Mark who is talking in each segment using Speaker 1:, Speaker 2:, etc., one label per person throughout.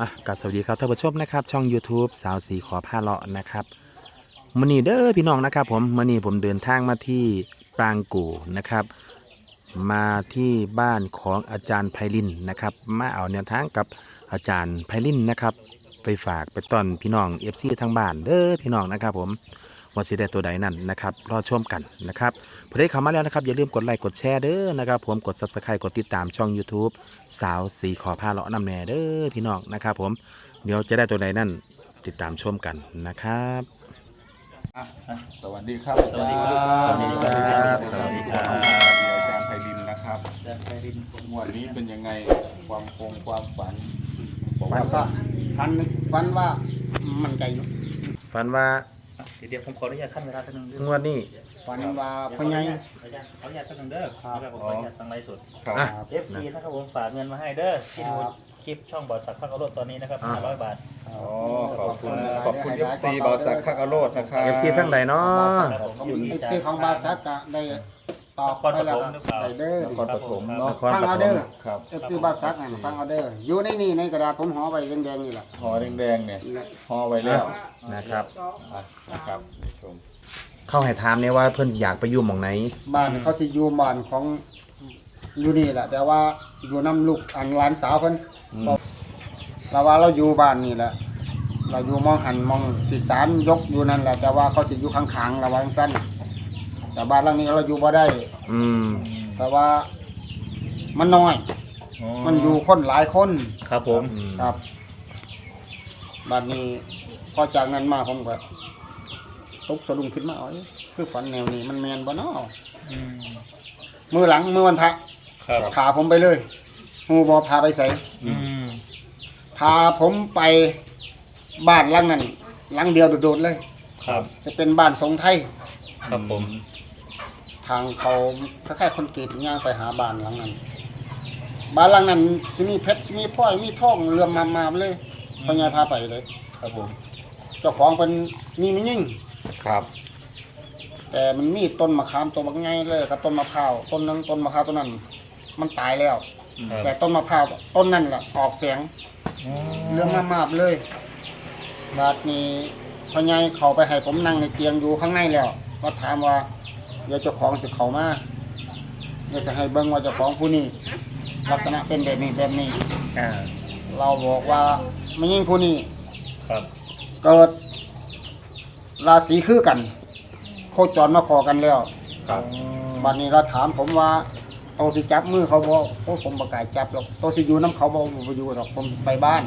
Speaker 1: อะกับสวัสดีครับท่านผู้ชมนะครับ ช่อง YouTube สาวสีขอผ้าเลาะนะครับมื่อนี้เด้อพี่น้องนะครับ ผมมื่อนี้ผมเดินทางมาที่ปรางกู่นะครับ มาที่บ้านของอาจารย์ไพลินนะครับ มาเอาแนวทางกับอาจารย์ไพลินนะครับ ไปฝากไปต้อนพี่น้องเอฟซีทางบ้านเด้อพี่น้องนะครับ ผม ว่าสิได้ตัวใดนั่นนะครับรอชมกันนะครับพอได้เข้ามาแล้วนะครับอย่าลืมกดไลค์กดแชร์เด้อนะครับผมกด Subscribe กดติดตามช่อง YouTube สาวสีขอผ้าเลาะน้ำแน่เด้อพี่น้องนะครับผมเดี๋ยวจะได้ตัวใดนั่นติดตามชมกันนะครับ
Speaker 2: อะสวัสดีครับ
Speaker 3: สวัสดีครับ
Speaker 2: สวัสดีครับ
Speaker 1: สวัสดีครับ
Speaker 2: อาจารย์ไพรินนะครับ
Speaker 3: จะไปริน
Speaker 2: งวดนี้เป็นยังไงความคงความฝันบอก
Speaker 4: ฝั
Speaker 2: ว่าน
Speaker 4: ก็ฝันฝันว่ามันใจอยู่
Speaker 1: ฝันว่า
Speaker 3: เดี๋ยวเดี๋ยวผมขออนุญาตขั้นเวลาสักหนึ่งเด้
Speaker 1: งวดนี้
Speaker 4: ฝันว่าพ่อใหญ่
Speaker 3: ขออนุญาตขออนุญาตสักหนึ่งเด้อ
Speaker 4: ครับ
Speaker 3: แล้วก็ผมขออนุญาตตั้งไลฟ์สด
Speaker 2: ครับ
Speaker 1: อะ
Speaker 3: เอฟซีนะครับผมฝากเงินมาให้เด้อที่ดู
Speaker 4: ครับ
Speaker 3: คลิปช่องบอสสักดิ์พักอรถตอนนี้นะครับ
Speaker 1: อ่า
Speaker 3: 500 บาท
Speaker 2: อ๋อ ขอบคุณขอบคุณเอฟซีบาสักข้างอโรดนะครับ
Speaker 1: เอฟซีทั้งใดเนาะ
Speaker 3: ครับผมอยู่
Speaker 4: ไอ้
Speaker 3: ที่
Speaker 4: ที่ของบาซักก็ได้ตอบไปแล้ว
Speaker 3: นครปฐมหรือเปล่า
Speaker 4: ได้เด้อน
Speaker 2: ครปฐมเนาะ
Speaker 1: นคร
Speaker 4: ฟัง
Speaker 1: ป
Speaker 4: เอา
Speaker 1: ฐ
Speaker 4: เด้
Speaker 1: ม
Speaker 4: อ
Speaker 2: ครับ
Speaker 4: เอฟซีบาซักนั่นฟังเอาเด้ออยู่ในนี่ในกระดาษผมห่อไว้แดงๆนี่แหละ
Speaker 2: ห่อแดงๆเนี่ยห่อไว้แล้ว
Speaker 1: นะครับ
Speaker 2: อะนะครับผู้ชม
Speaker 1: เข้าให้ถามเนี่ยว่าเพิ่นอยากไปอยู่หม่องไหน
Speaker 4: บ้านเขาสิอยู่บ้านของอยู่นี่แหละ แต่ว่าอยู่น้ำลูกอันหลานสาวเพิ่นบอกเราว่าเราอยู่บ้านนี่แหละ เราอยู่มองหันมองติสารยกอยู่นั่นแหละ แต่ว่าเขาสิอยู่ข้างๆเราว่าจังซั่นแต่บ้านหลังนี้เราอยู่บ่ได้
Speaker 1: อืม
Speaker 4: แต่ว่ามันน้อย มันอยู่คนหลายคน
Speaker 3: ครับผม
Speaker 1: อืม
Speaker 4: ครับบัดนี้ พอจากนั้นมาผมก็ตกสะดุ้งขึ้นมาเอ้ยคือฝันแนวนี้มันแมนบ่เนาะ
Speaker 3: อืม
Speaker 4: มือหลังมือวันพระ
Speaker 3: ครับ
Speaker 4: พาผมไปเลยฮูบอพาไปใส่
Speaker 3: อืม
Speaker 4: พาผมไปบ้านหลังนั้นหลังเดียวโดดๆเลย
Speaker 3: ครับ
Speaker 4: จะเป็นบ้านทรงไทย
Speaker 3: ครับผม
Speaker 4: ทางเขาคล้ายๆคนกรีดย่างไปหาบ้านหลังนั้น บ้านหลังนั้นสิมีเพชรสิมีพลอยมีทองเรือมมาๆเลยพ่อใหญ่พาไปเลย
Speaker 3: ครับผม
Speaker 4: เจ้าของเป็นมีไม่ยิ่ง
Speaker 2: ครับ
Speaker 4: แต่มันมีต้นมะขามตัวบางไงเลยกับต้นมะพร้าวต้นนั้นต้นมะพร้าวต้นนั้น มันตายแล้ว
Speaker 3: ครับ
Speaker 4: แต่ต้นมะพร้าวต้นนั้นแหละออกเสียงเรื่องมามาบเลยบาดนี้พ่อใหญ่เขาไปให้ผมนั่งในเตียงอยู่ข้างในแล้ว ก็ถามว่าเดี๋ยวเจ้าของสิเขามาเดี๋ยวจะให้เบิ่งว่าเจ้าของผู้นี้ลักษณะเป็นแบบนี้แบบนี้
Speaker 3: อ่า
Speaker 4: เราบอกว่าไม่ยิ่งผู้นี้
Speaker 3: ครับ
Speaker 4: เกิด ราศีคือกัน โคจรมาขอกันแล้ว
Speaker 2: ครับ
Speaker 4: บัดนี้เราถามผมว่าโตสิจับมือเขาบอกโอ้ผมประกล้าศจับหรอกโตสิอยู่น้ำเขาบอกผมบ่อยู่หรอกผมไปบ้าน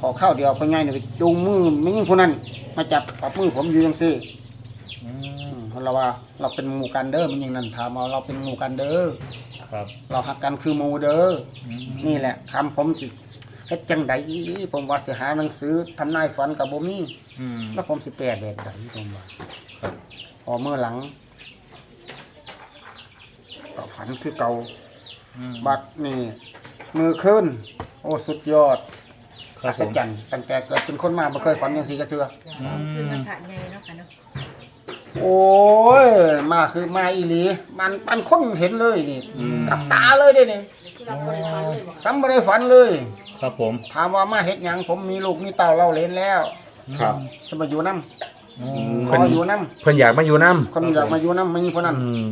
Speaker 4: ขอข้าวเดียวพ่อใหญ่นี่ไปจูงมือไม่ยิ่งผู้นั้น มาจับปับมือผมอยู่ยังซี่
Speaker 3: อื
Speaker 4: อื
Speaker 3: ม
Speaker 4: มเราว่า เราเป็นหมู่กันเด้อมันยิ่งนั่นถามว่าเราเป็นหมู่กันเด้อ
Speaker 3: ครับ
Speaker 4: เราหักกันคือหมู่เด้อ
Speaker 3: อืม
Speaker 4: นี่แหละคำผมสิ เฮ็ดจังไดผมว่าสิหาหนังสือทำนายฝันกับบ่มี
Speaker 3: อืม
Speaker 4: แล้วผมสิแปลแบบใดผมว่า
Speaker 3: ครับ
Speaker 4: พอเมื่อหลังก็ฝันคือเก่า
Speaker 3: อืม
Speaker 4: บัดนี่มือขึ้น โอ้สุดยอด
Speaker 3: ครั
Speaker 4: อั
Speaker 3: บผ
Speaker 4: ศ
Speaker 3: ม
Speaker 4: จรรย์ตั้งแต่เกิดเป็นคนมาบ่เคยฝันอย่างสีกระเทือ
Speaker 3: อื
Speaker 5: คือ
Speaker 3: ม
Speaker 5: มันผ่านไงเนาะค่ะเนาะ
Speaker 4: โอ้ย มาคือมาอีหลี มันมันคนเห็นเลยนี่กับตาเลยเด้นี่
Speaker 5: คือเราบริฟันเลยบอก
Speaker 4: ซ้ำบ่ได้ฝันเลย
Speaker 3: ครับผม
Speaker 4: ถามว่ามาเฮ็ดหยังผมมีลูกมีเต่าเล่าเล่นแล้ว
Speaker 2: ครับ
Speaker 4: สมาอยู่นํ
Speaker 3: อื
Speaker 4: ข
Speaker 3: ม
Speaker 4: ออยู่นํ
Speaker 1: เพิ่นอยากมาอยู่น้
Speaker 4: คนอยากมาอยู่นํไม่มีคนำนั้น
Speaker 1: อืม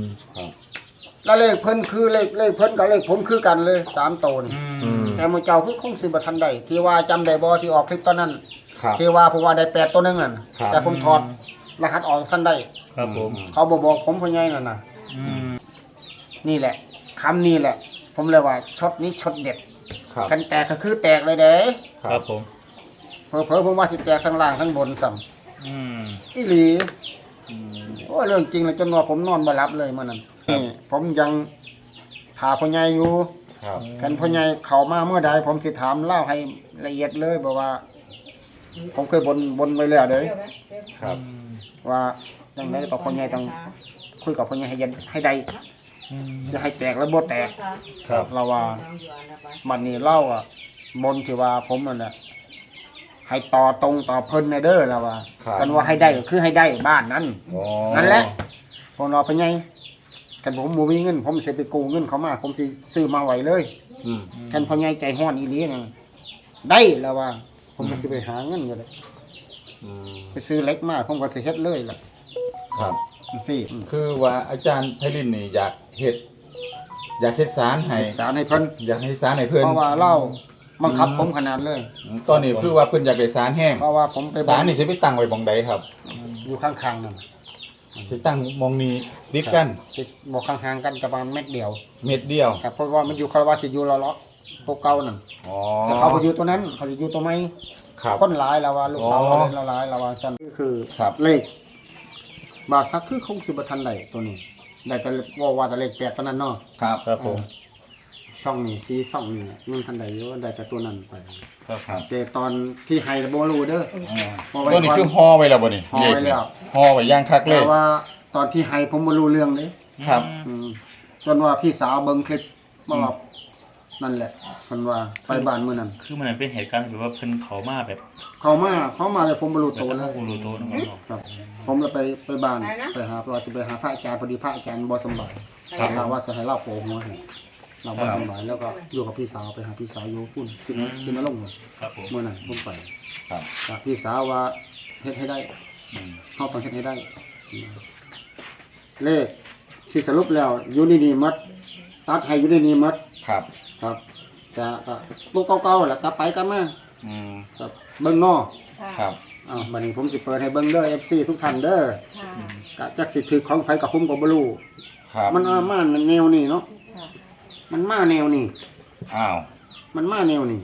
Speaker 4: แล้วเลขเพิ่นคือเลขเลขเพิ่นกับเลขผมคือกันเลยสามตัวนี่
Speaker 1: อืม
Speaker 4: แต่หมื้อเจ้าคือคงสิบ่ทันได้ที่ว่าจำได้บ่ที่ออกคลิปตอนนั้น
Speaker 2: ครับ
Speaker 4: ที่ว่าผมว่าได้แปดตัวหนึงนั่น
Speaker 2: ครับ
Speaker 4: แต่ผมถอดรหัสออกทันได้
Speaker 3: ครับผม
Speaker 4: เขาบอกบอกผมพ่อใหญ่นั่นน่ะ
Speaker 3: อืม
Speaker 4: นี่แหละคำนี้แหละ ผมเลยว่าช็อตนี้ช็อตเด็ด
Speaker 2: ครับ
Speaker 4: กันแตกก็คือแตกเลยเด้
Speaker 3: ครับผม
Speaker 4: เผลอๆผมว่าสิแตกทั้งล่างทั้งบนซ้
Speaker 3: อืมำ
Speaker 4: อีหลีโอ้ยเรื่องจริงเลยจนว่าผมนอนบ่หลับเลยเมื่อนั้นนี่ผมยังถาพ่อใหญ่อยู่
Speaker 2: ครับ
Speaker 4: กันพ่อใหญ่เข้ามาเมื่อใดผมสิถามเล่าให้ละเอียดเลยบอกว่า ผมเคยบนบนไว้แล้วเด้
Speaker 2: ครับ
Speaker 4: ว่าจังไดต่อพ่อใหญ่ต้องคุยกับพ่อใหญ่ให้ยันให้ได้
Speaker 3: อืม
Speaker 4: สิให้แตกแล้วบ่แตก
Speaker 3: ครับ
Speaker 4: เราว่ามันนี่เล่าอะบนที่ว่าผมนั่นแหละให้ต่อตรงต่อเพิ่นในเด้อแล้วว่า
Speaker 2: ครับ
Speaker 4: กันว่าให้ได้ก็คือให้ได้บ้านนั้น
Speaker 2: อ๋อ
Speaker 4: นั่นแหละ พอนอพะไงกันผมบ่มีเงิน ผมสิไปกู้เงินเขามา ผมสิซื้อมาไว้เลย
Speaker 2: อืม
Speaker 4: กันพะไงใจห้อนอีหลีนั่นได้แล้วว่า ผมก็สิไปหาเงินอยู่เลย
Speaker 2: อืม
Speaker 4: ไปซื้อเหล็กมาผมก็สิเฮ็ดเลยล่ะ
Speaker 2: ครับ
Speaker 4: จังซี่
Speaker 2: คือว่าอาจารย์ไพลินนี่อยาก เฮ็ดอยากเฮ็ดสารให้
Speaker 4: สารให้เพิ่น
Speaker 2: อยากให้สารให้เพิ่น
Speaker 4: เพราะว่าเล่าบังคับผมขนาดเลย
Speaker 2: ตอนนี้คือว่าเพิ่นอยากได้สารแห้ง
Speaker 4: เพราะว่าผมไป
Speaker 2: สารนี่สิไปตั้งไว้บ่งใดครับ
Speaker 4: อยู่ข้างๆนั่น
Speaker 2: สิตั้งมองนี้ติดกัน
Speaker 4: ติดบ่ข้างๆกันประมาณเม็ดเดียว
Speaker 2: เม็ดเดียว
Speaker 4: ครับเพราะว่ามันอยู่คาราวาสิอยู่ละเลาะพวกเก่านั่น
Speaker 2: อ๋อ
Speaker 4: แต่เขาไปอยู่ตัวนั้น เขาจะอยู่ตัวไม้
Speaker 2: ครับ
Speaker 4: คนหลายแล้วว่าลูกเต่า
Speaker 2: อ๋อ
Speaker 4: ละหลายแล้วว่าซั่นก็คือ
Speaker 2: ครับ
Speaker 4: เลขบาทสักคือคงสิบ่ทันได้ตัวนี้ ได้แต่ว่าว่าแต่เลขแปดตัวนั้นเนาะ
Speaker 2: ครับ
Speaker 3: ครับผม
Speaker 4: ช่องนี้ซีช่องนี้มันทันได้อยู่ได้แต่ตัวนั้นไป
Speaker 3: ครับ
Speaker 2: ครับ
Speaker 4: แต่ตอนที่ให้บ่รู้เด้อ
Speaker 2: อ๋อ
Speaker 4: เพราะว่า
Speaker 2: ตัวนี้คือห่อไว้แล้วบ่นี่
Speaker 4: ห่อไว้แล้ว
Speaker 2: ห่อไว้อย่างคักเล
Speaker 4: แต่
Speaker 2: ย
Speaker 4: ว่าตอนที่ให้ผมบ่รู้เรื่องเด้
Speaker 2: ครับ
Speaker 4: อืมจนว่าพี่สาวเบิ่งคลิปมาว่า นั่นแหละเพิ่นว่าไปบ้านมื้อนั้น
Speaker 3: คือมันเป็นเหตุการณ์ที่แบบว่าเพิ่นเขามาแบบ
Speaker 4: เขามาเขามาเลยผมบ่รู้
Speaker 3: แบบ
Speaker 4: ตัว
Speaker 3: ตั้ง
Speaker 4: เลย
Speaker 3: กูรูโตะนะครับเนาะ
Speaker 4: ครับ ผมเลยไปไปบ้านไปหาเราสิไปหาพระอาจารย์พอดีพระอาจารย์บ่สำบาย
Speaker 3: ครับ
Speaker 4: เราว่าจะให้เล่าโปหัวให้เราบ่สำบายแล้วก็อยู่กับพี่สาวไปหาพี่สาวอยู่พุ่นขึ้นมาขึ้นมาลงเลย
Speaker 3: ครับผม
Speaker 4: เมื่อนั้นผมไป
Speaker 2: ครับ
Speaker 4: ว่าพี่สาวว่าเฮ็ดให้ได้
Speaker 2: อืม
Speaker 4: เฮาต้องเฮ็ดให้ได้ เลขสิสรุปแล้วอยู่ในนี้หมดตัดให้อยู่ในนี้หมด
Speaker 2: ครับ
Speaker 4: ครับแต่ก็ตัวเก่าๆแหละกลับไปกลับมา
Speaker 2: อืม
Speaker 4: ครับเบิ่งนอ
Speaker 2: ครับ
Speaker 4: อ้าวบัดนี้ผมสิเปิดให้เบิ่งเด้อ FC ทุกท่านเด้อ
Speaker 5: ค่ะ
Speaker 4: กะจักสิถือของไผกับผมก็บ่รู้
Speaker 2: ครับ
Speaker 4: มันเอามาแนวนี้เนาะ
Speaker 5: ค่ะ
Speaker 4: มันมาแนวนี้
Speaker 2: อ้าว
Speaker 4: มันมาแนวนี้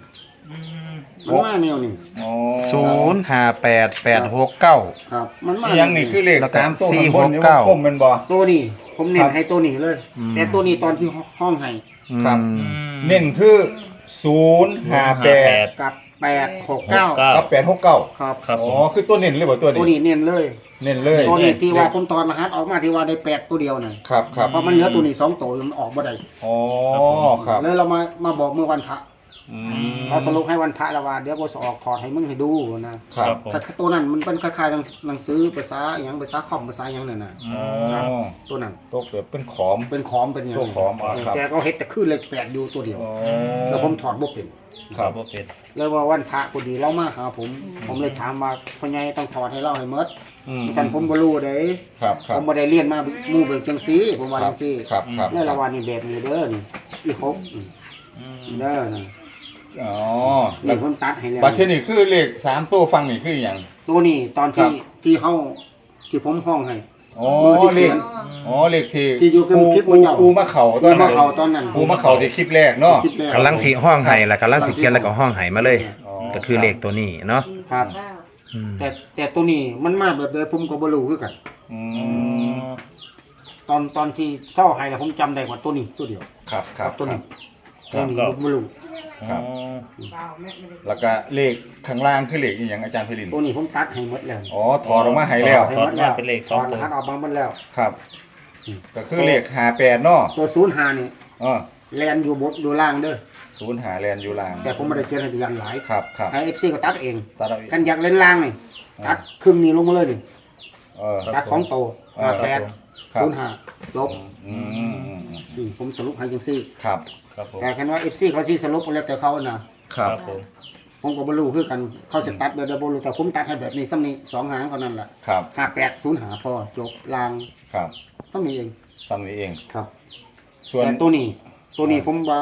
Speaker 3: อืม
Speaker 4: มันมาแนวนี้
Speaker 2: อ๋อ
Speaker 1: ศูนย์ห้าแปดแปดหกเก้า
Speaker 4: ครับ มันมา
Speaker 2: อีหยังนี่คือเลข
Speaker 1: แล้วก็
Speaker 2: สามตัว
Speaker 1: สี่
Speaker 2: ข้างบนนี่
Speaker 1: หกเก้า
Speaker 2: วงกลมแมันบ่
Speaker 4: ตัวนี้ผมเน้
Speaker 2: ครั
Speaker 4: น
Speaker 2: บ
Speaker 4: ให้ตัวนี้เลย
Speaker 1: อืม
Speaker 4: แต่ตัวนี้ตอนที่ห้องให้
Speaker 2: ครับ
Speaker 1: อืม
Speaker 2: เน้นคือศูนย์ห้าแปด
Speaker 4: กับแปดหกเก้า
Speaker 3: เก้า
Speaker 2: กับแปดหกเก้า
Speaker 4: ครับ
Speaker 3: ครับผ
Speaker 2: อ๋อ
Speaker 3: ม
Speaker 2: คือตัวเน้นเลยบ่ตัว
Speaker 4: ตัว
Speaker 2: นี้
Speaker 4: นี้เน้นเลย
Speaker 2: เน้นเลย
Speaker 4: ตัวนี้ที่ว่าผมตอนรหัสออกมาที่ว่าได้แปดตัวเดียวน่ะ
Speaker 2: ครับครับ
Speaker 4: เพราะมันเหลือตัวนี้สองตัวมันออกบ่ได้
Speaker 2: อ๋อครับ
Speaker 4: เลยเรามามาบอกเมื่อวันพระ
Speaker 2: อื
Speaker 4: เราส
Speaker 2: ม
Speaker 4: รุปให้วันพระแล้วว่าเดี๋ยวกูจะออกถอดให้มึงให้ดูนะ
Speaker 2: ครับ
Speaker 3: ผม
Speaker 4: ถ้าตัวนั้นมันเป็นคล้ายๆหนังหนังสือภาษาอหย่างภาษาคอมภาษาอหย่างนั่นน่ะ
Speaker 2: อ๋อ
Speaker 4: ตัวนั้น
Speaker 2: ตัวแบบเป็นขอม
Speaker 4: เป็นขอมเป็นอย่าง
Speaker 2: ตัวขอมอะครับ
Speaker 4: แต่ก็เฮ็ดแต่คือเลขแปดอยู่ตัวเดียว
Speaker 2: อ๋อ
Speaker 4: แล้วผมถอดบ่เป็น
Speaker 2: ครับ
Speaker 3: บ่เป็น
Speaker 4: เลยว่าวันพระพอดีเล่ามาหาผม ผมเลยถามว่าพ่อใหญ่ต้องถอดให้เล่าให้หมด
Speaker 2: อืม
Speaker 4: ฉันผมบ่รู้เด้
Speaker 2: ครับค
Speaker 4: ผ
Speaker 2: รับ
Speaker 4: มบ่ได้เรียนมาหมู่เบิกจังซี่ผมว่า
Speaker 2: ครั
Speaker 4: จังซี่
Speaker 2: ครับครับ
Speaker 4: ในละวันนี้แบบนี้เด้อนี่อีครบอืม
Speaker 3: อืม
Speaker 4: เด้อนี่
Speaker 2: อ๋อ
Speaker 4: นี่
Speaker 2: แล้ว
Speaker 4: ผมตัดให้แล้ว
Speaker 2: บัตรที่นี่คือเลขสามตัวฟังนี่คืออย่าง
Speaker 4: ตัวนี้ตอน
Speaker 2: ครั
Speaker 4: ที่
Speaker 2: บ
Speaker 4: ที่เฮาที่ผมห้องให้
Speaker 2: อ๋อ
Speaker 4: มือที่
Speaker 2: เล
Speaker 4: เขี
Speaker 2: ข
Speaker 4: ยน
Speaker 2: อ๋อเลขที่
Speaker 4: ที่อยู่กับ
Speaker 2: ปู
Speaker 4: คลิป
Speaker 2: ปู
Speaker 4: เจ้า
Speaker 2: ปูมาเข่าตอ
Speaker 4: ปู
Speaker 2: น
Speaker 4: มา
Speaker 2: นั้น
Speaker 4: เข้าตอนนั้น
Speaker 2: ปูมาเข่าที่คลิปแรกเนาะ
Speaker 4: คลิปแร
Speaker 1: กำลังสีห้องไห้ละกำลังสีเขียนแล้วก็ห้องไห้มาเลย
Speaker 2: อ๋อ
Speaker 1: ก็คือเลขตัวนี้เนาะ
Speaker 4: ครับ
Speaker 1: อืม
Speaker 4: แต่แต่ตัวนี้มันมาแบบเดิมผมก็บ่รู้คือกัน
Speaker 2: อื
Speaker 3: อื
Speaker 2: ม
Speaker 3: ม
Speaker 4: ตอนตอนที่เศร้าให้แล้วผมจำได้ว่าตัวนี้ตัวเดียว
Speaker 2: ครับครับ
Speaker 4: ตัว
Speaker 2: ครั
Speaker 4: นี้
Speaker 2: บ
Speaker 4: ตัวนี้ผมบ่รู้
Speaker 2: ครับ
Speaker 3: อ๋อ
Speaker 2: แล้วก็เลขข้างล่างคือเลขอีหยังอาจารย์ไพลิน
Speaker 4: ตัวนี้ผมตัดให้หมดแล้ว
Speaker 2: อ๋อถอดออกมาให้แล้ว
Speaker 4: ให้หมดแล้ว
Speaker 3: เป็นเลขส
Speaker 4: ถ
Speaker 3: อง
Speaker 4: อด
Speaker 3: ตัว
Speaker 4: รหัสออกมาหมดแล้ว
Speaker 2: ครับ
Speaker 4: อืม
Speaker 2: ก็คือเลขหาแปดเนาะ
Speaker 4: ตัวศูนย์หานี่
Speaker 2: อ๋อ
Speaker 4: แลนอยู่บนอยู่ล่างเด้อ
Speaker 2: ศูนย์หาแลนอยู่ล่าง
Speaker 4: แต่ผมไม่ได้เขียนให้ดูยันหลาย
Speaker 2: ครับครับ
Speaker 4: ให้ FC ก็ตัดเอง
Speaker 2: ตัดเอาอีก
Speaker 4: กันอยากเล่นล่างนี่ตัดครึ่งนี้ลงมาเลยนี่
Speaker 2: เออ
Speaker 4: ตัดสองโตว
Speaker 2: เออ
Speaker 4: ห้าแปด
Speaker 2: ครับ
Speaker 4: ศูนย์ห้าลบ
Speaker 2: อืมอืมอืมอืม
Speaker 4: อืมผมสรุปให้จังซี่
Speaker 2: ครับ
Speaker 3: ครับผม
Speaker 4: แต่คันว่า FC เขาสิสรุปแล้วแต่เขาน่ะ
Speaker 2: ครับ
Speaker 3: ครับผม
Speaker 4: ผมก็บ่รู้คือกันเขาสิตัดแบบใดบ่รู้แต่ผมตัดให้แบบนี้ซ้ำนี้สองหางเท่านั้นแหละ
Speaker 2: ครับ
Speaker 4: ห้าแปดศูนย์หาพอจบลาง
Speaker 2: ครับ
Speaker 4: ต้องมีเอง
Speaker 2: ซ้ำนี้เอง
Speaker 4: ครับ
Speaker 2: ส่วน
Speaker 4: แต่ตัวนี้ ตัวนี้ผมว่า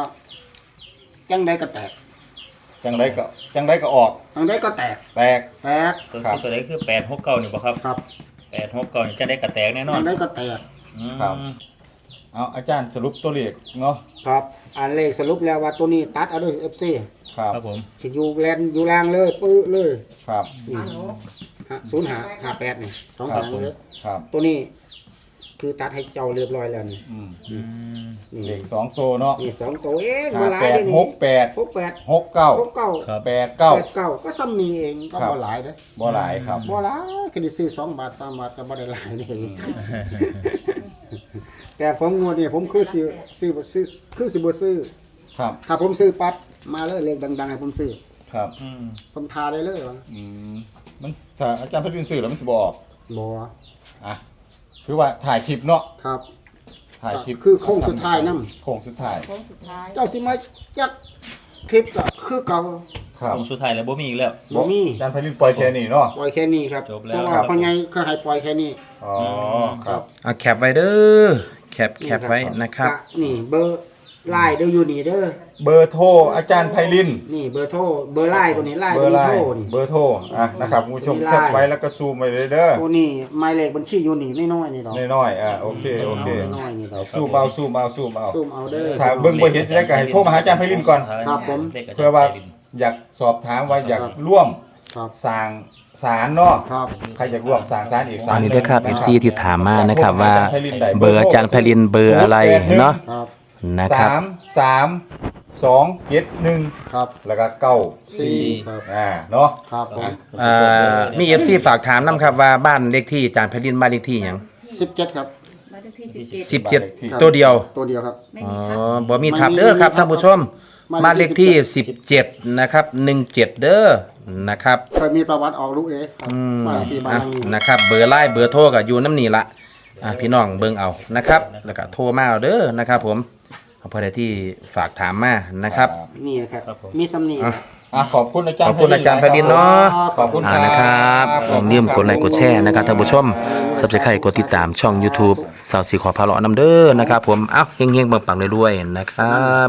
Speaker 4: จังได้ก็แตก
Speaker 2: จังได้ก็จังได้ก็ออก
Speaker 4: จังได้ก็แตก
Speaker 2: แตก
Speaker 4: แตก
Speaker 3: ตัว
Speaker 2: ครับ
Speaker 3: ตัวไหนคือแปดหกเก้านี่บ่ครับ
Speaker 4: ครับ
Speaker 3: แปดหกเก้านี่จะได้กระแตกแน่นอ
Speaker 4: จั
Speaker 3: น
Speaker 4: งได้ก็แตก
Speaker 3: อืม
Speaker 2: ครับ เอาอาจารย์สรุปตัวเลขเนาะ
Speaker 4: ครับ อันเลขสรุปแล้วว่าตัวนี้ตัดเอาด้วย FC
Speaker 2: ครับ
Speaker 3: ครับผม
Speaker 4: สิอยู่แลนอยู่ล่างเลยปื้อเลย
Speaker 2: ครับ
Speaker 4: ศูนย์หาห้าแปดนี่สอง
Speaker 2: ครับ
Speaker 4: หาง
Speaker 2: ผม
Speaker 4: เลย
Speaker 2: ครับ
Speaker 4: ตัวนี้ คือตัดให้เจ้าเรียบร้อยแล้วนี่
Speaker 2: อืม
Speaker 3: อืม
Speaker 4: นี่
Speaker 2: เลขสองตัวเนาะ
Speaker 4: นี่สองตัวเอง
Speaker 2: ห้า
Speaker 4: มาหลาย
Speaker 2: แปด
Speaker 4: เด้อนี่
Speaker 2: หกแปด
Speaker 4: หกแปด
Speaker 2: หกเก้า
Speaker 4: หกเก้า
Speaker 3: ครับ
Speaker 2: แปดเก้า
Speaker 4: แปดเก้าก็ซ้ำนี้เองก็
Speaker 2: ครับ
Speaker 4: บ่หลายเด้อ
Speaker 2: บ่หลายครับ
Speaker 4: บ่หลายคือได้ซื้อสองบาทสามบาทก็บ่ได้หลายเด้อแต่ผมงวดนี่ผมคือสิซื้อบ่ซื้อคือสิบ่ซื้อ
Speaker 2: ครับ
Speaker 4: ถ้าผมซื้อปั๊บมาเลยเลขดังๆให้ผมซื้อ
Speaker 2: ครับ
Speaker 3: อืม
Speaker 4: ผมทาได้เลยว่า
Speaker 2: อืมมันถ้าอาจารย์พัดวินสื่อแล้วมันสิบออก
Speaker 4: บ่
Speaker 2: อะ คือว่าถ่ายคลิปเนาะ
Speaker 4: ครับ
Speaker 2: ถ่ายคลิป
Speaker 4: คือโค้งสุดท้ายนำ
Speaker 2: โค้งสุดท้าย
Speaker 5: โค้งสุดท้าย
Speaker 4: เจ้าสิมาจักคลิปก็คือเก่า
Speaker 2: ครับ
Speaker 3: ตรงสุดท้ายแล้วบ่มีอีกแล้ว
Speaker 4: บ่มี
Speaker 2: อาจารย์ไพลินปล่อยแค่นี้เนาะ
Speaker 4: ปล่อยแค่นี้ครับ
Speaker 3: จบแล้ว
Speaker 4: เพราะว่า
Speaker 3: ครับ
Speaker 4: พ่อใหญ่เขาให้ปล่อยแค่นี้
Speaker 2: อ๋อครับ
Speaker 1: เอาแคปไว้เด้อแคปแคปไว้นะครับ
Speaker 4: กนี่เบอร์ ไลน์เด้ออยู่นี่เด้อ
Speaker 2: เบอร์โทรอาจารย์ไพลิน
Speaker 4: นี่เบอร์โทรเบอร์ไลน์ตัวนี้ไลน์
Speaker 2: เบ
Speaker 4: ตั
Speaker 2: อ
Speaker 4: ว
Speaker 2: ร์ไล
Speaker 4: นี้โทร
Speaker 2: น์
Speaker 4: นี่
Speaker 2: เบอร์โทรอะนะครับคุณผู้ชม
Speaker 4: มีไลน์
Speaker 2: แคปไว้แล้วก็ซูมไปเลยเด้อ
Speaker 4: ตัวนี้หมายเลขบัญชีอยู่นี่น้อยๆนี่ดอก
Speaker 2: น้อยๆอะโอเคโอเค
Speaker 4: น้อยๆนี่ดอก
Speaker 2: ซูมเอาซูมเอาซูมเอา
Speaker 4: ซูมเอาเด้อ
Speaker 2: ถ้าเบิ่งบ่เห็นจะได้ก็ให้โทรมาหาอาจารย์ไพลินก่อน
Speaker 4: ครับผม
Speaker 3: เลขอาจารย์
Speaker 2: เพื่อว่า
Speaker 3: ไพลิน
Speaker 2: อยากสอบถามว่าอยาก
Speaker 4: ครับ
Speaker 2: ร่วม
Speaker 4: ครับ
Speaker 2: สร้างศาลเนาะ
Speaker 4: ครับ
Speaker 2: ใครอยากร่วมสร้างศาลอีกศาล
Speaker 1: อันนี้ด้วยครับ
Speaker 2: หง
Speaker 1: FC ที่ถามมานะครับว่า
Speaker 2: จย์ไพลินได้
Speaker 1: เบอร์อาจารย์ไพลินเบอร์อะไรเนาะ
Speaker 4: ครับ
Speaker 1: นะครับ
Speaker 2: สามสามสองเจ็ดหนึ่ง
Speaker 4: ครับ
Speaker 2: แล้วก็เก้า
Speaker 4: สี่ครับ
Speaker 2: อ่าเนาะ
Speaker 4: ครับผม
Speaker 1: เอ่อมี FC ฝากถามนํครับว่าบ้านเลขที่อาจารย์ไพลินบ้านเลขที่หยัง
Speaker 4: 17ครับ
Speaker 5: บ้านเลขที่สิบเจ็ด
Speaker 1: 17ตัวเดียว
Speaker 4: ตัวเดียวครับ
Speaker 5: ไม่
Speaker 1: อ๋
Speaker 5: มี
Speaker 1: อ
Speaker 5: ครับ
Speaker 1: บ่มีทับเด้อครับท่านผู้ชม
Speaker 4: บ้า
Speaker 1: บ้านน
Speaker 4: เล
Speaker 1: เล
Speaker 4: ข
Speaker 1: ข
Speaker 4: ที่
Speaker 1: ที่17นะครับ17เด้อนะครับ
Speaker 4: เคยมีประวัติออกลูกเอ๋ครับ
Speaker 1: อืม
Speaker 4: บ้านที่บ้า
Speaker 1: อะ
Speaker 4: นหลังนี้
Speaker 1: นะครับ เบอร์ไลน์เบอร์โทรก็อยู่น้ำนี่ละอะพี่น้องเบิ่งเอานะครับ แล้วก็โทรมาเอาเด้อนะครับผม เอาเพื่อที่ฝากถามมานะครับ
Speaker 4: นี่นะครับ
Speaker 3: ครับผม
Speaker 4: มีสำนี
Speaker 1: อะ
Speaker 2: อะขอบคุณอาจารย์
Speaker 1: ขอบคุณอาจารย์ไพลินเนาะ
Speaker 2: ขอบคุณ
Speaker 1: อ่านะครับอย่าลืมกดไลค์กดแชร์นะครับท่านผู้ชมสับสไครต์กดติดตามช่อง YouTube สาวสีขอพาเลาะน้ำเด้อนะครับผมเอ้าเฮงๆปังๆรวยๆนะครับ